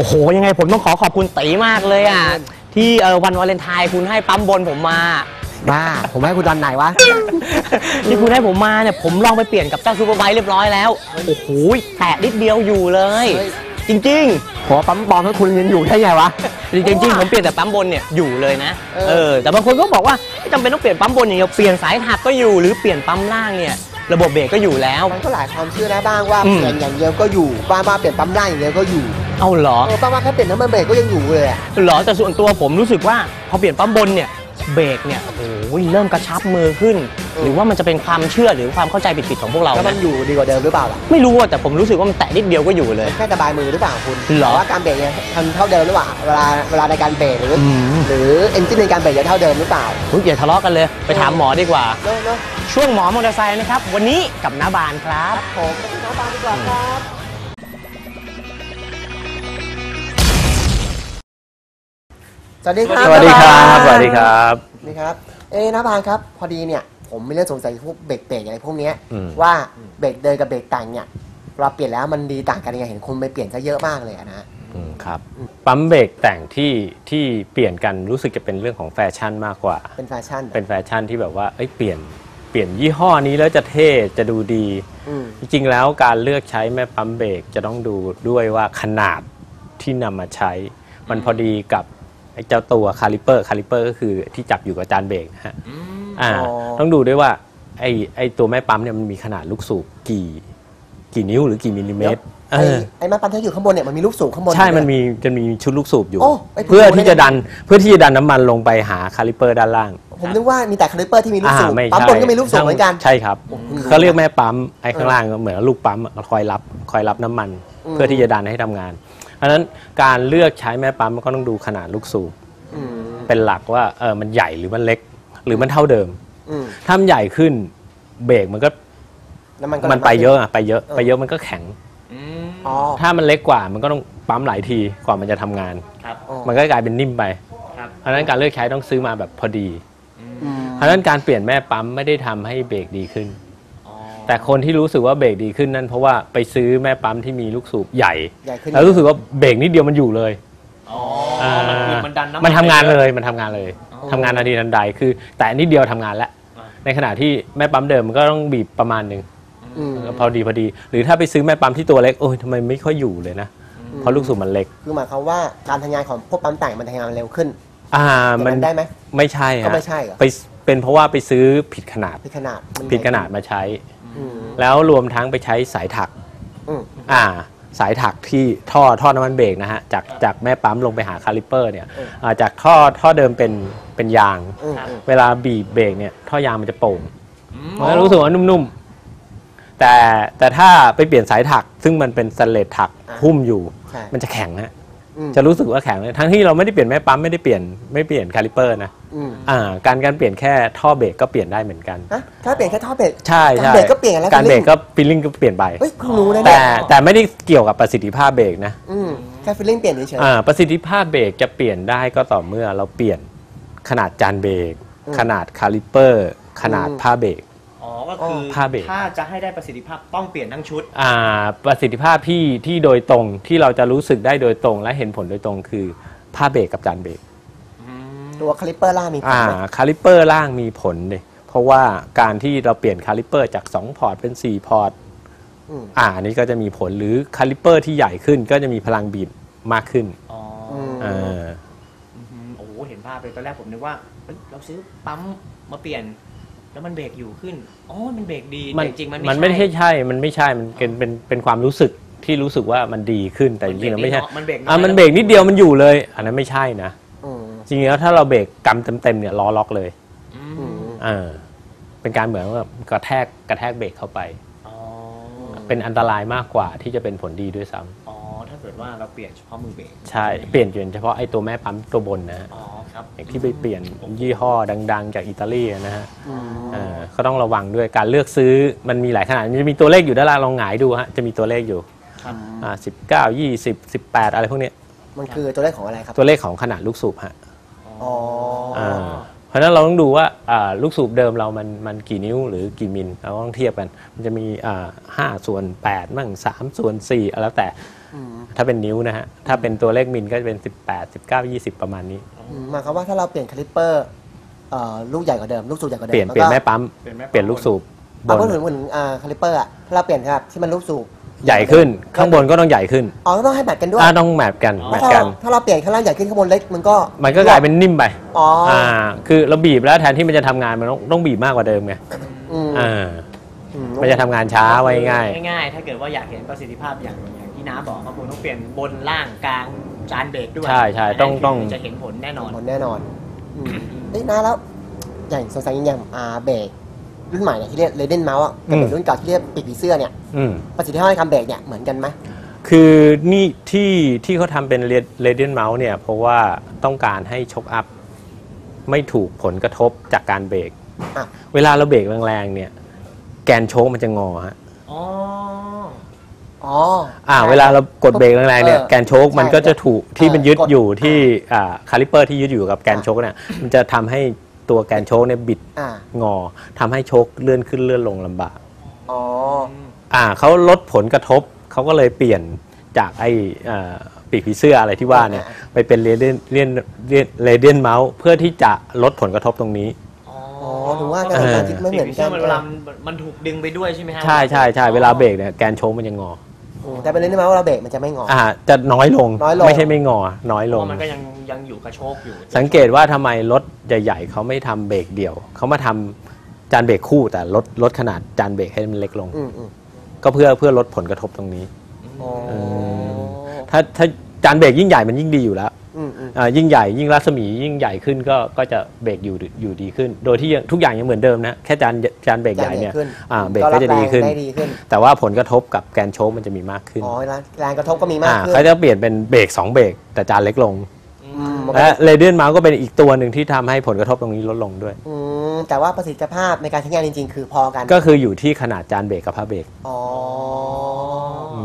โอ้โห ยังไงผมต้องขอขอบคุณตีมากเลยอะ ที่เออวันวาเลนไทน์คุณให้ปั๊มบนผมมา บ้า ผมให้คุณตอนไหนวะ ที่คุณให้ผมมาเนี่ยผมลองไปเปลี่ยนกับเจ้าซูเปอร์ไบค์เรียบร้อยแล้ว โอ้โหแตะนิดเดียวอยู่เลย เฮ้ย จริง หัวปั๊มปลอมให้คุณยังอยู่ได้ไงวะ ๆ จริงๆจริงๆผมเปลี่ยนแต่ปั๊มบนเนี่ยอยู่เลยนะเออ เออแต่บางคนก็บอกว่าไม่จำเป็นต้องเปลี่ยนปั๊มบนอย่างเดียวเปลี่ยนสายถักก็อยู่หรือเปลี่ยนปั๊มล่างเนี่ยระบบเบรกก็อยู่แล้ว มันก็หลายความเชื่อนะบ้างว่าอืม เปลี่ยนอย่างเดียวก็อยู่บ้างว่าเปลี่ยนปั๊มล่างอย่างเดียวก็อยู่ เอาเหรอเออบ้างว่าแค่เปลี่ยนน้ำมันเบรกก็ยังอยู่เลยอะเหรอแต่ส่วนตัวผมรู้สึกว่าพอเปลี่ยนปั๊มบนเนี่ยเบรกเนี่ยโอ้โหเริ่มกระชับมือขึ้น หรือว่ามันจะเป็นความเชื่อหรือความเข้าใจผิดๆของพวกเราแล้วมันนะอยู่ดีกว่าเดิมหรือเปล่าล่ะไม่รู้อะแต่ผมรู้สึกว่ามันแตะนิดเดียวก็อยู่เลย แค่สบายมือหรือเปล่าคุณเหรอ แต่ว่าการเบรกเนี่ยทำเท่าเดิมหรือเปล่าเวลาเวลาในการเบรกหรืออม หรือเอนจินในการเบรกจะเท่าเดิมหรือเปล่าอุ๊ยอย่าทะเลาะกันเลยไปถามหมอดีกว่า เนาะเนาะช่วงหมอมอเตอร์ไซค์นะครับ วันนี้กับน้าบานครับ ผมไปที่น้ำปลาดีกว่าครับ สวัสดีครับ สวัสดีครับน้าสวัสดีครับนี่ครับ เอ้น้าบานครับ พอดีเนี่ยผมมีเรื่องสงสัยพวกเบรกเบรกอะไรพวกเนี้ยอืม ว่าเบรกเดินกับเบรกแต่งเนี่ยเราเปลี่ยนแล้วมันดีต่างกันยังไงเห็นคนไปเปลี่ยนซะเยอะมากเลยอะนะ อืมครับปั๊มเบรกแต่งที่ที่เปลี่ยนกันรู้สึกจะเป็นเรื่องของแฟชั่นมากกว่า เป็นแฟชั่นเป็นแฟชั่นที่แบบว่าเอ้ยเปลี่ยนเปลี่ยนยี่ห้อนี้แล้วจะเท่จะดูดี อืมจริงๆแล้วการเลือกใช้แม่ปั๊มเบรกจะต้องดูด้วยว่าขนาดที่นำมาใช้ มันพอดีกับ ไอ้เจ้าตัวคาลิเปอร์คาลิเปอร์ก็คือที่จับอยู่กับจานเบรกนะฮะอ่าอ๋อต้องดูด้วยว่าไอ้ไอ้ตัวแม่ปั๊มเนี่ยมันมีขนาดลูกสูบกี่ กี่นิ้วหรือกี่มิลลิเมตรไอ้เออไอ้ไม้ปั๊มที่อยู่ข้างบนเนี่ยมันมีลูกสูงข้างบนใช่ด้วยมันมีจะมีชุดลูกสูบอยู่โอ้ไอ้ผมเพื่อรู้ที่ได้จะไงดันเพื่อที่จะดันน้ำมันลงไปหาคาลิเปอร์ด้านล่าง ผมนึกว่ามีแต่คาลิเปอร์ที่มีลูกสูงไม่ปั๊มใช่บนก็มีลูกสูงเหมือนกันใช่ครับผมเพิ่งรู้เขาเรียกแม่ปั๊มไอ้ข้างล่างก็เหมือนลูกปั๊มอะคอยรับคอยรับน้ำมันอืมเพื่อที่จะดันให้ทำงาน เพราะฉะนั้นการเลือกใช้แม่ปั๊มมันก็ต้องดูขนาดลูกสูบอืมเป็นหลักว่าเออมันใหญ่หรือมันเล็ก หรือมันเท่าเดิมอืมถ้ามันใหญ่ขึ้นเบรกมันก็แล้วมันก็มันไปเยอะอะไปเยอะเออไปเยอะมันก็แข็งอ๋อถ้ามันเล็กกว่ามันก็ต้องปั๊มหลายทีกว่ามันจะทำงานอ๋อมันก็กลายเป็นนิ่มไปครับเพราะฉะนั้นการเลือกใช้ต้องซื้อมาแบบพอดีอืมเพราะฉะนั้นการเปลี่ยนแม่ปั๊มไม่ได้ทำให้เบรกดีขึ้น แต่คนที่รู้สึกว่าเบรกดีขึ้นนั่นเพราะว่าไปซื้อแม่ปั๊มที่มีลูกสูบใหญ่ ใหญ่ขึ้น แล้วรู้สึกว่าเบรกนิดเดียวมันอยู่เลยอ๋ออ่ามันคือมันดันน้ำมันทำงานเลยมันทำงานเลยอ๋อทำงานทันทีทันใดคือ แต่นิดเดียวทำงานแล้วอ่า ในขณะที่แม่ปั๊มเดิมมันก็ต้องบีบประมาณหนึ่งอืมพอดีพอดี หรือถ้าไปซื้อแม่ปั๊มที่ตัวเล็กโอ้ยทำไมไม่ค่อยอยู่เลยนะเพราะลูกสูบมันเล็ก คือหมายความว่าการทำงานของพวกปั๊มแต่งมันทำงานเร็วขึ้นอ่าแต่มัมันนได้ไหม ไม่ใช่ก็ฮะไม่ใช่เหรอ ไปเป็นเพราะว่าไปซื้อผิดขนาดผิดขนาดมัผิดขนาดมาใช้อืม แล้วรวมทั้งไปใช้สายถักอืม อ่าสายถักที่ท่อท่อน้ำมันเบรกนะฮะจากจากแม่ปั๊มลงไปหาคาลิปเปอร์เนี่ยเอออ่าจากท่อท่อเดิมเป็นเป็นยาง อืมอืม เวลาบีบเบรกเนี่ยท่อยางมันจะโป่งมันก็รู้สึกว่านุ่มๆ แต่แต่ถ้าไปเปลี่ยนสายถัก ซึ่งมันเป็นสแตนเลสถักหุ้มอยู่ ใช่ มันจะแข็งฮะอืมจะรู้สึกว่าแข็งเลยทั้งที่เราไม่ได้เปลี่ยนแม่ปั๊มไม่ได้เปลี่ยนไม่เปลี่ยนคาลิปเปอร์นะ อืมอ่าการการเปลี่ยนแค่ท่อเบรกก็เปลี่ยนได้เหมือนกัน ฮะถ้าเปลี่ยนแค่ท่อเบรก ใช่การใช่เบรกก็เปลี่ยนแล้วการเบรก feeling ก็ฟิลลิ่งก็เปลี่ยนไป เฮ้ยเพิ่งรู้นะแต่เนี่ยแต่ไม่ได้เกี่ยวกับประสิทธิภาพเบรกนะอืมแค่ฟีลลิ่งเปลี่ยนเฉย อ่าประสิทธิภาพเบรกจะเปลี่ยนได้ก็ต่อเมื่อเราเปลี่ยนขนาดจานเบรกขนาดคาลิปเปอร์ ขนาดผ้าเบรก อ๋อ ก็คือผ้าเบรก ถ้าจะให้ได้ประสิทธิภาพต้องเปลี่ยนทั้งชุด อ่าประสิทธิภาพที่ที่โดยตรงที่เราจะรู้สึกได้โดยตรงและเห็นผลโดยตรงคือผ้าเบรกกับจานเบรกๆ ตัวคาลิปเปอร์ล่างมีผลอ่าไหมคาลิปเปอร์ล่างมีผลเลยเพราะว่าการที่เราเปลี่ยนคาลิปเปอร์จาก 2 พอร์ตเป็น 4 พอร์ตอืมอ่าอันนี้ก็จะมีผลหรือคาลิปเปอร์ที่ใหญ่ขึ้นก็จะมีพลังบีบมากขึ้นอ๋อมอ่า อืมโอ้โหเห็นภาพเลยตอนแรกผมนึกว่าเอ้ยเราซื้อปั๊มมาเปลี่ยน แล้วมันเบรกอยู่ขึ้นอ๋อมันเบรกดีมันแต่จริงๆมันมันไม่ใช่ใช่ มันไม่ใช่ มันเป็นเป็นเป็นความรู้สึกที่รู้สึกว่ามันดีขึ้นแต่จริงๆแล้วไม่ใช่มันเบรกอ่ามันเบรกนิดเดียวมันอยู่เลย อันนั้นไม่ใช่นะอืม จริงๆแล้วถ้าเราเบรกกำเต็มๆเนี่ยล้อล็อกเลยอือืมมอ่าเป็นการเหมือนว่ากระแทกกระแทกเบรกเข้าไปอ๋อเป็นอันตรายมากกว่าที่จะเป็นผลดีด้วยซ้ำอ๋อถ้าเกิดว่าเราเปลี่ยนเฉพาะมือเบรกใช่เปลี่ยนเฉพาะไอ้ตัวแม่ปั๊มตัวบนนะฮะอ๋อครับอย่างที่ไปเปลี่ยนยี่ห้อดัง ๆ จากอิตาลีนะฮะอืมอ่าก็ต้องระวังด้วยการเลือกซื้อมันมีหลายขนาดมันจะมีตัวเลขอยู่ด้านล่างลองหงายดูฮะจะมีตัวเลขอยู่ครับอ่าสิบเก้ายี่สิบสิบแปดอะไรพวกเนี้ยมันคือตัวเลขของอะไรครับตัวเลขของขนาดลูกสูบฮะ อ๋อออ่าเพราะฉะนั้นเราต้องดูว่าอ่าลูกสูบเดิมเรามันมันกี่นิ้วหรือกี่มิลเราก็ต้องเทียบกัน มันจะมีอ่าห้าส่วนแปดมั่งสามส่วนสี่แล้วแต่อืมถ้าเป็นนิ้วนะฮะถ้าเป็นตัวเลขมิลก็จะเป็น 18 19 20 ประมาณนี้ อืมหมายความว่าถ้าเราเปลี่ยนคาลิปเปอร์เอ่อลูกใหญ่กว่าเดิมลูกสูบใหญ่กว่าเดิเปมลี่ยนเปลี่ยนแม่ปั๊มเปลี่ยนแม่ปั๊ม เปลี่ยนลูกสูบบเอานพูดถึงเหมือนอ่าคาลิปเปอร์อะถ้าเราเปลี่ยนครับที่มันลูกสูบ ใหญ่ขึ้น ข้างบนก็ต้องใหญ่ขึ้นอ๋อต้องให้แมทกันด้วยอ่าต้องแมทกันแมทถ้ากัเรานถ้าเราเปลี่ยนข้างล่างใหญ่ขึ้นข้างบนเล็กมันก็มันก็กลายเป็นนิ่มไปอ๋ออ่อ่าคือเราบีบแล้วแทนที่มันจะทำงานมันต้องต้องบีบมากกว่าเดิมไงอืมอ่าอืมันจะทำงานช้าไว้ง่าย ง่ายๆ ถ้าเกิดว่าอยากเห็นประสิทธิภาพอย่างอย่างที่น้าบอกก็คงต้องเปลี่ยนบนล่างกลางจานเบรกด้วยใช่ใช่ต้องต้อง จะเห็นผลแน่นอนผลแน่นอนอืมเอ้ยนะแล้วอย่างสงสัยอย่างอาเบรก รุ่นใหม่เนี่ยที่เรียกเรเดนเมาส์อะกับอืมเบรกรุ่นเก่าที่เรียกปีกผีเสื้อเนี่ยอืมประสิทธิภาพในการเบรกเนี่ยเหมือนกันไหมคือนี่ที่ที่เขาทำเป็นเรเดียนเมาส์เนี่ยเพราะว่าต้องการให้ชกอัพไม่ถูกผลกระทบจากการเบรกอะเวลาเราเบรกแรงๆเนี่ย แกนโชกมันจะงอฮะอ๋ออ๋ออ่าใช่เวลาเรากดเบรกแรงๆเนี่ยเออแกนโชกมันก็จะถูกที่เออมันยึดกดอยู่ที่อ่าคาลิเปอร์ที่ยึดอยู่กับแกนโชกเนี่ยมันจะทำให้ ตัวแกนโชกเนี่ยบิดอ่างอทำให้โชกเลื่อนขึ้นเลื่อนลงลำบาก อ๋อ อ่าเขาลดผลกระทบเขาก็เลยเปลี่ยนจากไอ้อ่าปีกผีเสื้ออะไรที่ว่าเนี่ย อ่า ไปเป็นเรเดียนเรียนเรียนเรเดียนเมาส์เพื่อที่จะลดผลกระทบตรงนี้ อ๋ออ๋อถึงว่าการทำงานที่ไม่เหมือนกันมันเวลามันมันถูกดึงไปด้วยใช่ไหมฮะ ใช่ใช่ใช่เวลาเบรกเนี่ยแกนโชกมันจะงออืม แต่เป็นเรเดนเมาส์เราเบรกมันจะไม่งอ อ่าจะน้อยลงน้อยลง ไม่ใช่ไม่งอ น้อยเพลราะงว่ามันก็ยังยังอยู่กระโชกอยู่สังเกตว่าทำไมรถใหญ่ๆเขาไม่ทำเบรกเดี่ยว เขามาทำจานเบรกคู่แต่ลดลดขนาดจานเบรกให้มันเล็กลง อืมอืมก็เพื่อเพื่อลดผลกระทบตรงนี้ อ๋อเอถ้าถ้าจานเบรกยิ่งใหญ่มันยิ่งดีอยู่แล้วอืมอืมอ่า ยิ่งใหญ่ยิ่งรัศมียิ่งใหญ่ขึ้นก็ก็จะเบรกอยู่อยู่ดีขึ้น โดยที่ยังทุกอย่างยังเหมือนเดิมนะแค่จานจานเบรกใหญ่เนี่ยขึ้นอ่าเบรกก็จะดีขึ้นได้ดีขึ้น แต่ว่าผลกระทบกับแกนโชกมันจะมีมากขึ้นอ๋อแรงกระทบก็มีมากอ่าขึ้นเขาจะเปลี่ยนเป็นเบรกสองเบรกแต่จานเล็กลงอืมมันก็และเรเดียนเมาส์ก็เป็นอีกตัวหนึ่งที่ทำให้ผลกระทบตรงนี้ลดลงด้วยอืมแต่ว่าประสิทธิภาพในการใช้งานจริง ๆ คือพอกัน ก็คืออยู่ที่ขนาดจานเบรกกับผ้าเบรกอ๋ออ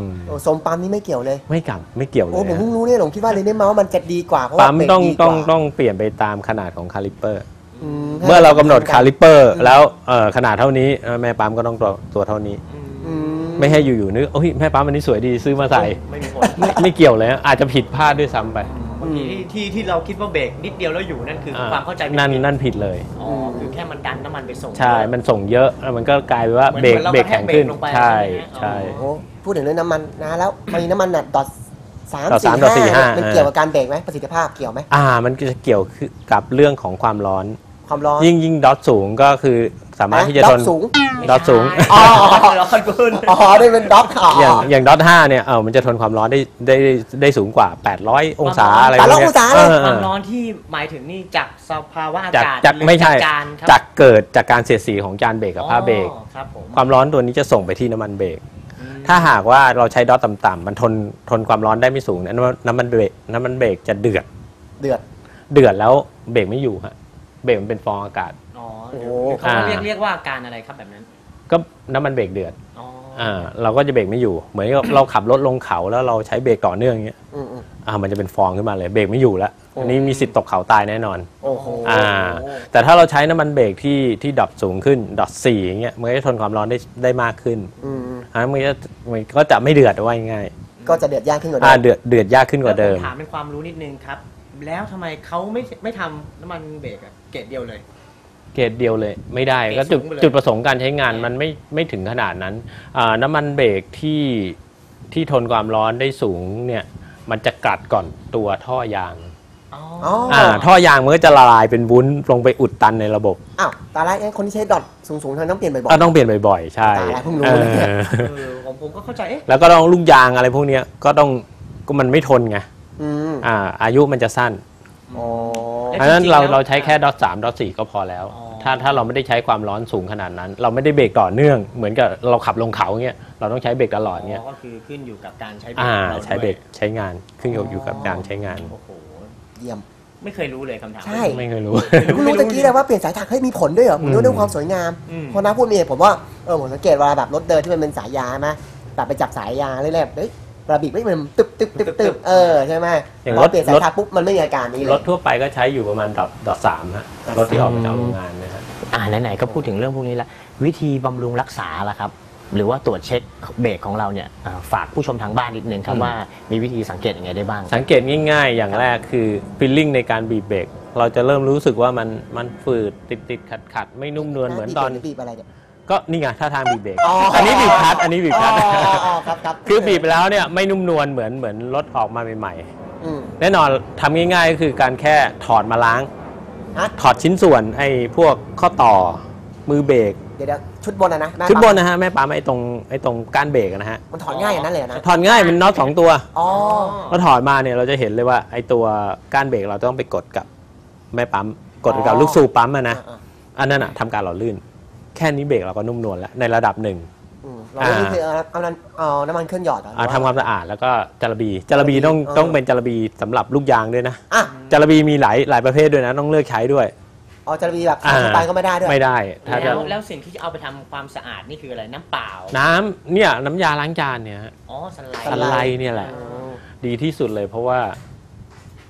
ม โอ้สมปั๊มนี่ไม่เกี่ยวเลย ไม่กลับไม่เกี่ยวเลโอ้ยผมเพิ่งฮะรู้เนี่ยผมคิดว่าเรเดนเมาส์มันจะดีกว่าเพราะว่าปั๊มเบรกต้องดีกต้องว่าต้องเปลี่ยนไปตามขนาดของคาลิปเปอร์ มเมื่อเรากำหนดคาลิปเปอร์ แล้วเอ่อขนาดเท่านี้เอ่อแม่ปั๊มก็ต้องตัวตัวเท่านี้ อืมไม่ให้อยู่ๆนึกโอ้ยแม่ปั๊มอันนี้สวยดีซื้อมาใส่ไม่มีผลไม่ไม่เกี่ยวเลยฮะอาจจะผิดพลาดด้วยซ้ำไปบางทีที่ที่ที่เราคิดว่าเบรกนิดเดียวแล้วอยู่นั่นคือความเข้าใจผิดนั่นนั่นผิดเลย อ๋อคือแค่มันดันน้ำมันไปส่ง ใช่ มันส่งเยอะแล้วมันก็กลายเป็นว่าเหมือนเบรกเหมือนเราเบรกแข็งขึ้น กระแทกเบรกลงไปใช่ใช่ใช่ไหมโอ้ พูดถึงเรื่องน้ำมันนะแล้วมันมีน้ำมันน่ะดอทสามดอทสี่สามดอทสี่ห้าห้ามันเกี่ยวกับการเบรกไหมประสิทธิภาพเกี่ยวไหมอ่า มันจะเกี่ยวกับเรื่องของความร้อน ความร้อน ยิ่งยิ่งดอทสูงก็คือสามารถที่จะดทอนทสูงดอทสูงอ๋อร้อนคุณอ๋อได้เป็นด็อกอ๋ออย่างอย่างดอทห้าเนี่ยเออมันจะทนความร้อนได้ได้ได้สูงกว่า 800 องศาอะไร800พวกเนี้ยองศาเลยออความร้อนที่หมายถึงนี่จากสภาวะอาจากกาศจากหรือไม่ใช่การครับจากเกิดจากการเสียดสีของจานเบรกกับผ้าเบรกอ๋อครับผมความร้อนตัวนี้จะส่งไปที่น้ำมันเบรกอืม ถ้าหากว่าเราใช้ดอทต่ำๆมันทนทนความร้อนได้ไม่สูงเนี่ยน้ำมันน้ำมันเบรกน้ำมันเบรกจะเดือดเดือดเดือดแล้วเบรกไม่อยู่ฮะเบรกมันเป็นฟองอากาศ อ๋อโอ้เขาเรียกอ่าเรียกว่าการอะไรครับแบบนั้น ก็น้ำมันเบรกเดือดอ๋อ อ่าเราก็จะเบรกไม่อยู่ เหมือนกับเราขับรถลงเขาแล้วเราใช้เบรกต่อเนื่องอย่างเงี้ย อืมอืม อ่ามันจะเป็นฟองขึ้นมาเลยเบรกไม่อยู่แล้วโอ้อันนี้มีสิทธิ์ตกเขาตายแน่นอนโอ้โหอ่า แต่ถ้าเราใช้น้ำมันเบรกที่ที่ดอทสูงขึ้นดอทสี่อย่างเงี้ยมันก็จะทนความร้อนได้ได้มากขึ้นอืมอืมอ่ามันก็มันก็จะไม่เดือดว่าง่ายก็จะเดือดยากขึ้นกว่าๆอ่าเดิมเดือดเดือดยากขึ้นกว่าเดิม แล้ผถามเป็นความรู้นิดนึงครับ แล้วทำไมเขาไม่ไม่ทำน้ำมันเบรกอะเกรดเดียวเลย เกรดเดียวเลยไม่ได้เกรดก็จุดสูงไปเลย จุดประสงค์การใช้งานมันไม่ไม่ถึงขนาดนั้นอ่าน้ำมันเบรกที่ที่ทนความร้อนได้สูงเนี่ย มันจะกัดก่อนตัวท่อยางอ๋ออ๋ออ่าท่อยางมันก็จะละลายเป็นวุ้นลงไปอุดตันในระบบอ้าวตาละงั้นคนที่ใช้ดอทสูงๆทำไมต้องเปลี่ยนบ่อยก็ต้องเปลี่ยนบ่อยๆใช่ตายแล้วเพิ่งรู้เอเลยเนี่ยอเออผมผมก็เข้าใจเอ๊ะแล้วก็ต้องลูกยางอะไรพวกเนี้ยก็ต้องก็มันไม่ทนไงๆอืมอ่าอายุมันจะสั้นอ๋อ เพราะฉะนั้นเราเราใช้แค่ดอทสามดอทสี่ก็พอแล้ว อ๋อ ถ้าถ้าเราไม่ได้ใช้ความร้อนสูงขนาดนั้น เราไม่ได้เบรกต่อเนื่อง เหมือนกับเราขับลงเขาเงี้ยเราต้องใช้เบรกตลอดเงี้ยก็คือขึ้นอยู่กับการใช้เบรกอ่าของเราใช้เบรกด้วยใช้งานขึ้นอยู่อยู่กับการใช้งานโอ้โหเยี่ยมไม่เคยรู้เลยคำถามใช่ไม่เคยรู้เพิ่งรู้ตะกี้เลยว่าเปลี่ยนสายถักเฮ้ยมีผลด้วยเหรอผมรู้เรื่องความสวยงามอืมเพราะน้าพูดมีเหตุผมว่าเออผมสังเกตเวลาแบบรถเดินที่มันเป็นสายยางใช่ไหมแบบไปจับสายยางเรื่อยๆเฮ้ย เวลาบีบไม่มันตึบตึบตึบตึบเออใช่ไหมอย่างพรอถเปลี่ยนสายถักปุ๊บมันไม่มีอาการนี้เลรยถทั่วไปก็ใช้อยู่ประมาณดอทดอทสามฮะรถที่ออกมาจากโรงงานนะฮะ อ่าไหนๆก็พูดถึงเรื่องพวกนี้แล้ววิธีบำรุงรักษาล่ะครับ หรือว่าตรวจเช็คเบรกของเราเนี่ยอ่าฝากผู้ชมทางบ้านนิดนึงครับอืม ว่ามีวิธีสังเกตยังไงได้บ้าง สังเกตง่ายๆ อย่างแรกคือฟีลลิ่งในการบีบเบรกเราจะเริ่มรู้สึกว่ามันมันฝืดติดติดขัดขัดๆ ไม่นุ่มนวลเหมือนตอน บีบอะไรเนี่ย ก็นี่ไงท่าทางบีบเบรกอ๋ออั อันนี้บีบคลัดอันนี้บีบคลัดอ๋ออ๋อครับครับคือบีบไปแล้วเนี่ยไม่นุ่มนวลเหมือนเหมือนรถออกมาใหม่อืมๆแน่นอนทำง่ายๆก็คือการแค่ถอดมาล้าง ฮะถอดชิ้นส่วนไอ้พวกข้อต่อมือเบรกเดี๋ยวเดี๋ยวชุดบนอะนะแม่ชุดบนปั๊มนะฮะแม่ปั๊มไอ้ตรงไอ้ตรงก้านเบรกอะนะฮะมันถอนง่ายอย่างนั้นเลยอะนะถอดง่ายเป็นน็อตสองตัว อ๋อพอถอดมาเนี่ยเราจะเห็นเลยว่าไอ้ตัวก้านเบรกเราต้องไปกดกับแม่ปั๊มกดกับอ๋อลูกสูบปั๊มอะนะอ่าอันนั้นอะทำการหล่อลื่น แค่นี้เบรกเราก็นุ่มนวลแล้วในระดับหนึ่งๆอืมเราไม่ได้คือเอาเอาน้ำเอาน้ำมันเครื่องหยอดเหรอหรืออ่าว่า ทำความสะอาดแล้วก็จาระบีจาระบีต้องเออ ต้องเป็นจาระบีสำหรับลูกยางด้วยนะอะจาระบีมีหลายหลายประเภทด้วยนะ ต้องเลือกใช้ด้วย เอาจะมีแบบทำไปก็ไม่ได้ด้วย ไม่ได้ถ้าจะแล้วแล้วสิ่งที่จะเอาไปทำความสะอาดนี่คืออะไรน้ำเปล่าน้ำเนี่ยน้ำยาล้างจานเนี่ยฮะอ๋อสไลสด์ ไลด์เนี่ยแหละ ดีที่สุดเลยเพราะว่า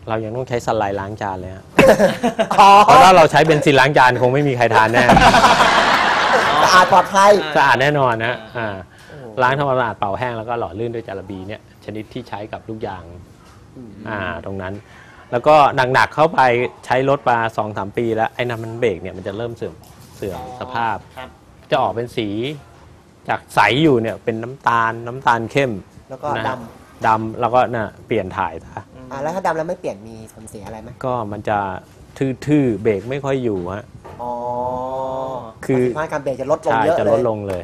เรายังต้องใช้สไลด์ล้างจานเลยฮะอ๋อ เพราะถ้าเราใช้เบนซินล้างจานคงไม่มีใครทานแน่ สะอาดปลอดภัย สะอาดแน่นอนนะอ่าล้างทำความสะอาดเป่าแห้งแล้วก็หล่อลื่นด้วยจาระบีเนี่ยชนิดที่ใช้กับลูกยางอ่าตรงนั้น แล้วก็หนักๆเข้าไปใช้รถมาสองสามปีแล้วไอ้น้ำมันเบรกเนี่ยมันจะเริ่มเสื่อมเสื่อมสภาพ ครับ จะออกเป็นสีจากใสอยู่เนี่ยเป็นน้ำตาลน้ำตาลเข้มแล้วก็นะดฮะดำแล้วก็น่ะเปลี่ยนถ่ายซะำอ่าแล้วถ้าดำแล้วไม่เปลี่ยนมีผลเสียอะไรไหมก็มันจะทื่อๆเบรกไม่ค่อยอยู่ฮะอ๋อ คือประสิทธิภาพการเบรกจะลดลงใช่เยอะจะเลลยดลงเลย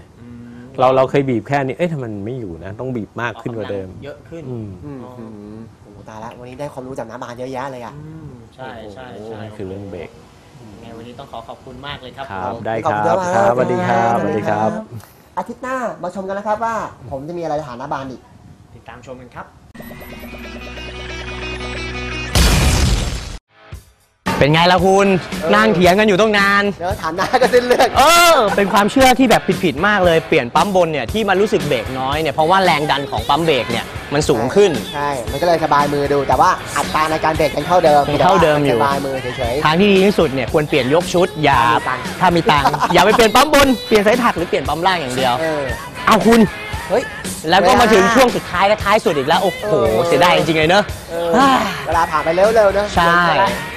เราเราเคยบีบแค่นี้ เอ๊ะทำไมมันไม่อยู่นะ ต้องบีบมากขึ้นกว่าเดิม เยอะขึ้นอืม อืมอืมโอ้โหตายละวันนี้ได้ความรู้จากน้าบานเยอะแยะเลยอะ อืมใช่ใช่ใช่นี่คือเรื่องเบรกไงวันนี้ต้องขอขอบคุณมากเลยครับครับ ผม ได้ขอบคคุณรับมากครับๆสวัสดีครับสวัสดีครับ อาทิตย์หน้ามาชมกันนะครับว่า ผมจะมีอะไรจะถามน้าบานอีก ติดตามชมกันครับ เป็นไงล่ะคุณเออนั่งเถียงกันอยู่ต้องนาน เดี๋ยวถามน้าก็สิ้นเรื่องเออ เป็นความเชื่อที่แบบผิดๆมากเลยเปลี่ยนปั๊มบนเนี่ยที่มันรู้สึกเบรกน้อยเนี่ยเพราะว่าแรงดันของปั๊มเบรกเนี่ยมันสูงขึ้น ใช่ มันก็เลยสบายมือดู แต่ว่าอัตราในการเบรกยังเท่าเดิมยังเท่าเดิมอยู่ สบายมือเฉย ทางที่ดีที่สุดเนี่ยควรเปลี่ยนยกชุดอย่าถ้ามีตังค์ถ้ามีตังค์อย่าไปเปลี่ยนปั๊มบนเปลี่ยนสายถักหรือเปลี่ยนปั๊มล่างอย่างเดียว ๆ เออ เอาคุณ เฮ้ย แล้วก็มาถึงเวลาช่วงสุดท้ายและท้ายสุดอีกแล้ว โอ้โหเออเสียดายจริงๆเลยเนอะเออเวลาผ่านไปเร็วๆนะใช่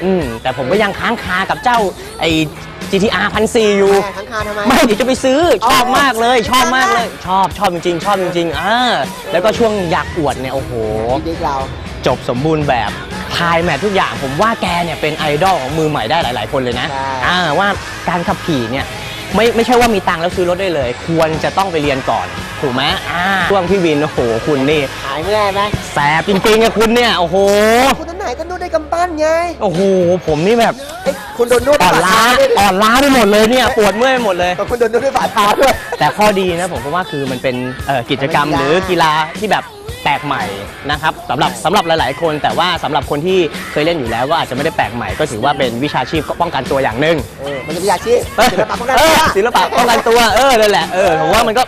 อืมแต่ผมก็ยังค้างคากับเจ้าไอ้ GTR พันสี่อยู่ แม่ทั้งคานทำไม ไม่เดี๋ยวจะไปซื้อชอบมากเลยอ๋อชอบมากเลย ชอบชอบจริง ๆ ชอบจริงๆอ่าแล้วก็ช่วงอยากอวดเนี่ยโอ้โหพี่บิ๊กเราจบสมบูรณ์แบบทายแมททุกอย่างผมว่าแกเนี่ยเป็นไอดอลของมือใหม่ได้หลาย ๆ คนเลยนะใช่อ่าว่าการขับขี่เนี่ย ไม่ไม่ใช่ว่ามีตังค์แล้วซื้อรถได้เลย ควรจะต้องไปเรียนก่อนถูกไหมอ่าช่วงพี่วินโอ้โหคุณนี่หายเมื่อยไหมแสบจริงๆอะคุณเนี่ยโอ้โหคุณนั่นไหนก็นวดได้กำปั้นไงโอ้โหผมนี่แบบเอ้ยคุณโดนนวดอ่อนล้าด้วยดิอ่อนล้าไปหมดเลยเนี่ยปวดเมื่อยไปหมดเลย คุณโดนนวดด้วยฝ่าเท้าด้วย แต่ข้อดีนะผมก็ว่าคือมันเป็นเอ่อกิจกรรมมันหเป็นรือกีฬากีฬาที่แบบ แปลกใหม่นะครับสำหรับสำหรับหลาย ๆ คน แต่ว่าสำหรับคนที่เคยเล่นอยู่แล้วก็อาจจะไม่ได้แปลกใหม่ ก็ถือว่าเป็นวิชาชีพป้องกันตัวอย่างหนึ่ง เออมันจะมีอาชีพศิลปะป้องกันเอตัวอศิลปะป้องกันตัวเออนั่นแหละเออผมว่ามันก็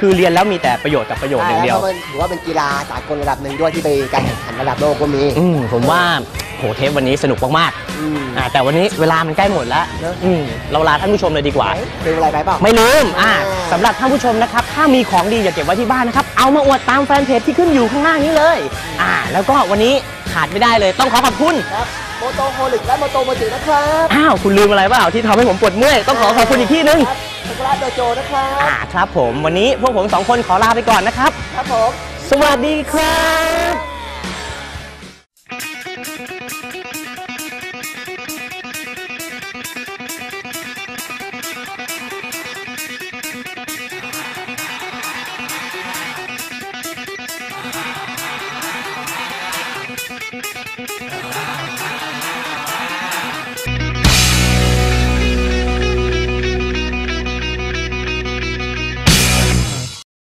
คือเรียนแล้วมีแต่ประโยชน์กับประโยชน์อย่างเดียว ใช่แล้มันถือว่าเป็นกีฬาสากลระดับหนึ่งด้วยที่ไปการแข่งขันระดับโลกก็มี อืมผมว่า โหเทปวันนี้สนุกมากอืมๆอ่าแต่วันนี้เวลามันใกล้หมดแล้วเนอะอืมเราลาท่านผู้ชมเลยดีกว่าลืมอะไรไปเปล่าไม่ลืมอ่าอ่าสำหรับท่านผู้ชมนะครับ ถ้ามีของดีอย่าเก็บไว้ที่บ้านนะครับ เอามาอวดตามแฟนเพจที่ขึ้นอยู่ข้างหน้านี้เลยอ่าแล้วก็วันนี้ขาดไม่ได้เลยต้องขอขอบคุณครับโมโตโฮลิกและโมโตโมจินะครับอ้าวคุณลืมอะไรเปล่าที่ทำให้ผมปวดเมื่อยต้องขอขอบคุณอีกที่นึงครับสกุระโดโจนะครับอ่าครับผมวันนี้พวกผมสองคนขอลาไปก่อนนะครับ ครับผมสวัสดีครับ